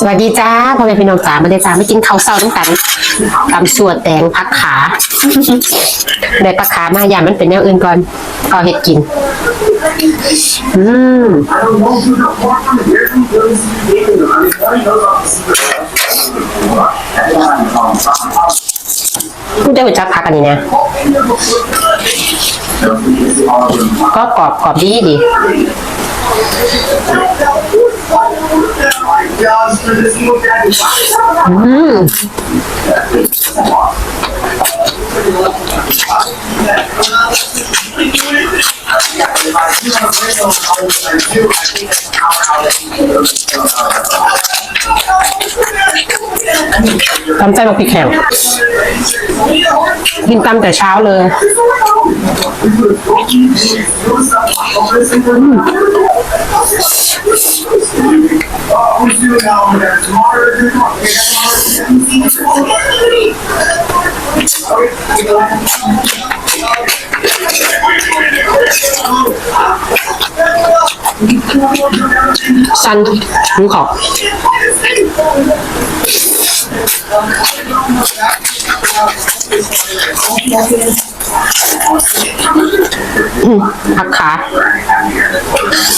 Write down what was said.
สวัสดีจ้าพ่อแม่พี่น้องจ๋ามาเดจ้าไม่กินข้าวเศร้าต้องกันตำส่วนแตงพักขาได้พักขามาอย่ามันเป็นแนวอื่นก่อนเอาเห็ดกิน อืมกูได้หัวจักพักอันนี้นี่ยก็กรอบกรอบดีดี อืมตำใจบักพริกแห้งกินตำแต่เช้าเลยอืม 三重考。嗯，阿卡。